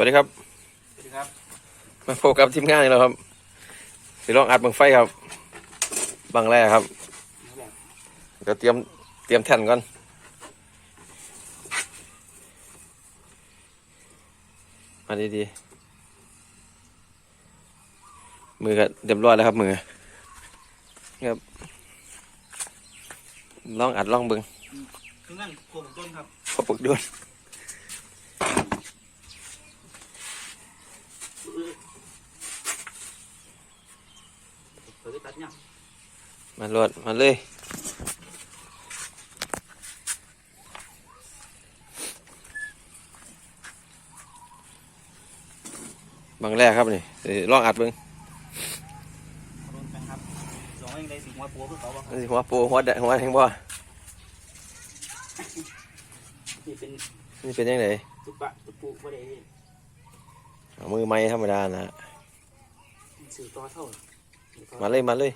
วัสดีครับ สวัสดีครับ มาพบกับทีมงานนี่แล้วครับสิลองอัดบังไฟครับ บังแรกครับ เดี๋ยวเตรียมเตรียมแท่นก่อนมาดีๆ มือก็เรียบร้อยแล้วครับมือครับลองอัดลองเบิ่งคือนั่นโกงต้นครับพอปึกด้วยเปิดตัดเนี่ย มาโหลดมาเลยบางแรกครับนี่สิลองอัดเบิ่งโดนกันครับสองเองได้สิหัวปัวเพื่อเขาบอกอันนี้หัวโปหัวแดหัวแหงบ่นี่เป็นนี่เป็นยังไงตุ๊ปะตุ๊ปูบ่ได้เอามือไม้ธรรมดานะสื่อต่อเท่า มาเลยมาเลย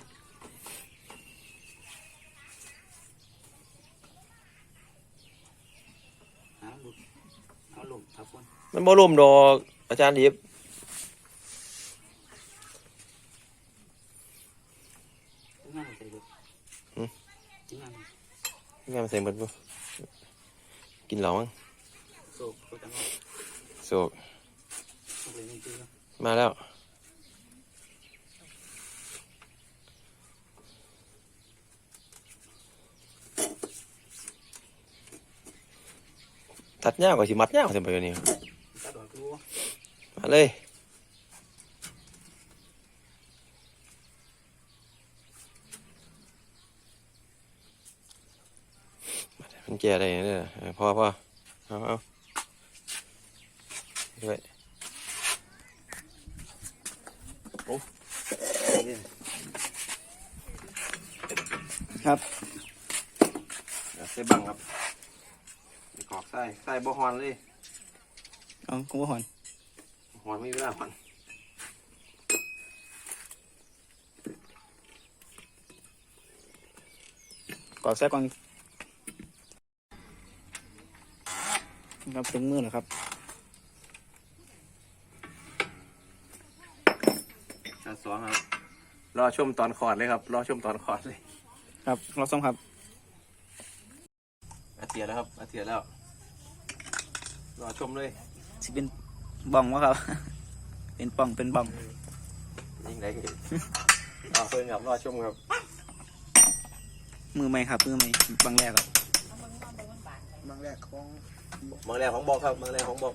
หาบุกเอาลงครับคนมันบ่ล่มดอกอาจารย์ดิบงานใส่บุกงานงามใส่หมดบ่กินเหล้ามั้งโศกก็จะงอโศกโศกเลยจริงๆมาแล้ว ตัดหญ้ากว่าสิมัดหญ้าเต็มไปกว่นี้ตัดดอกดูมาเลยมันแก่ได้เนี่ยพอพอเอาเอาด้วยโอ้ครับใส่บังครับ ส่ใส่บ่ฮอนเลยเอากุ้งหอนฮอนไม่มีเวลาฮอนกรอบใส่ก่อนครับถึงมือแล้วครับอันสองครับ รอชมตอนขอดเลยครับ รอชมตอนขอดเลย ครับเราส่งครับอาเทียแล้วครับอาเทียแล้ว รอชมเลยสิเป็นบ้องวะครับ เป็นป่องเป็นบ้องยิงได้ก็เห็นรอเพิ่งครับรอชมครับ มือใหม่ครับมือใหม่บางแรกครับบางแรกของบางแรกของบอกครับบางแรกของบอก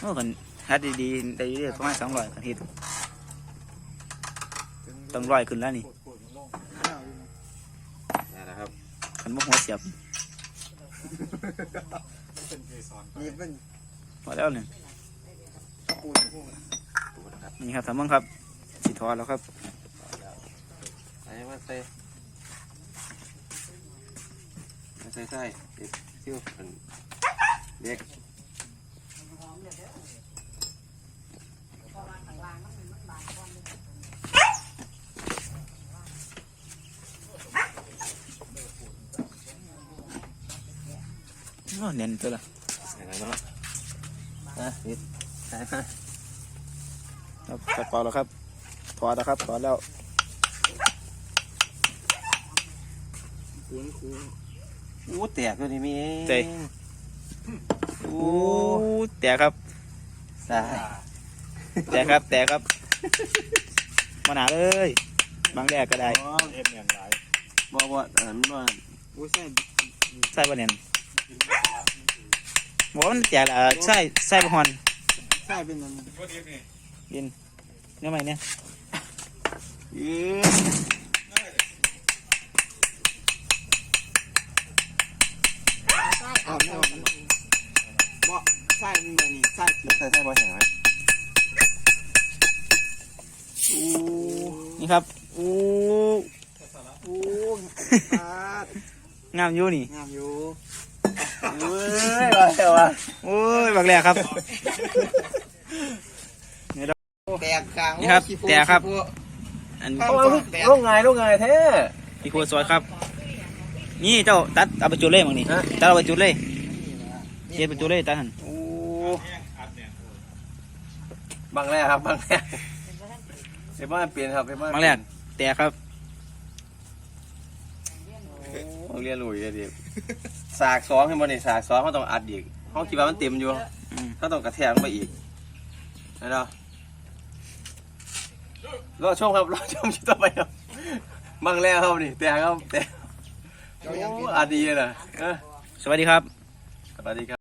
โอ้กันฮัดดีๆได้เรื่อยๆประมาณสองร้อยกันทิตต้องร้อยขึ้นแล้วนี่ ปวดปวดมันลงข้าวอยู่นะ นี่นะครับ ขันมุกหัวเสียบนี่เป็นพอแล้วเนี่ยปูนพวกดูนะครับนี่ครับสามมังครับสีทอดแล้วครับใส่มาใส่มาใส่ใส่เด็ก ว่าเน้นตัวละใส่แล้วเนาะนะนิดใส่มครับกระเป๋าแล้วครับถอดแล้วครับถอดแล้วคูนคูนอู้แตกตัวนี้มีเตะอ้โอ้แต่ครับสายแต่ครับแต่ครับมาหนาเลยบางแรกก็ได้อ๋อเห็ดอย่างไรบอกว่เออมันว่าอู้ใส่ใส่บะเนียน บอกว่ามันแจกละใส่ใส่บะฮอนใส่เป็นมันยินเนี่ยไหมเนี่ยเอ๊ะอ่อนไม่อ่อนบ่ใส่เป็นแบบนี้ใส่ผิดใส่ใส่บ่แห้งไหมนี่ครับโอ้อู้ปาดงามอยู่นี่ งามอยู่ เว้ยว่าแต่ว่าโอ้ยบางแรกครับ แตกกลางนี่ครับขี้ฟูแตกครับ ขี้ฟูอันเอาลงไงลงไงแท้ พี่ครัวซอยครับ นี่เจ้าตัดเอาไปจุดเลยมั้งนี่ฮะ ตัดเอาไปจุดเลยเจ็ดประตูเลยตาหันโอ้บางแรกครับบางแรกเห็นว่าเปลี่ยนครับเห็นว่าบางแรกแตกครับ องเรียนรู้อีกเดียวสากสองให้มันนี่สากสองเขาต้องอัดอีกเขาคิดว่ามันเต็มอยู่เขาต้องกระแทกมันไปอีกนะเนาะรอชมครับรอชมชิต่อไปครับบังแล้วครับนี่แต่ครับแต่อัดดีเลยนะสวัสดีครับสวัสดีครับ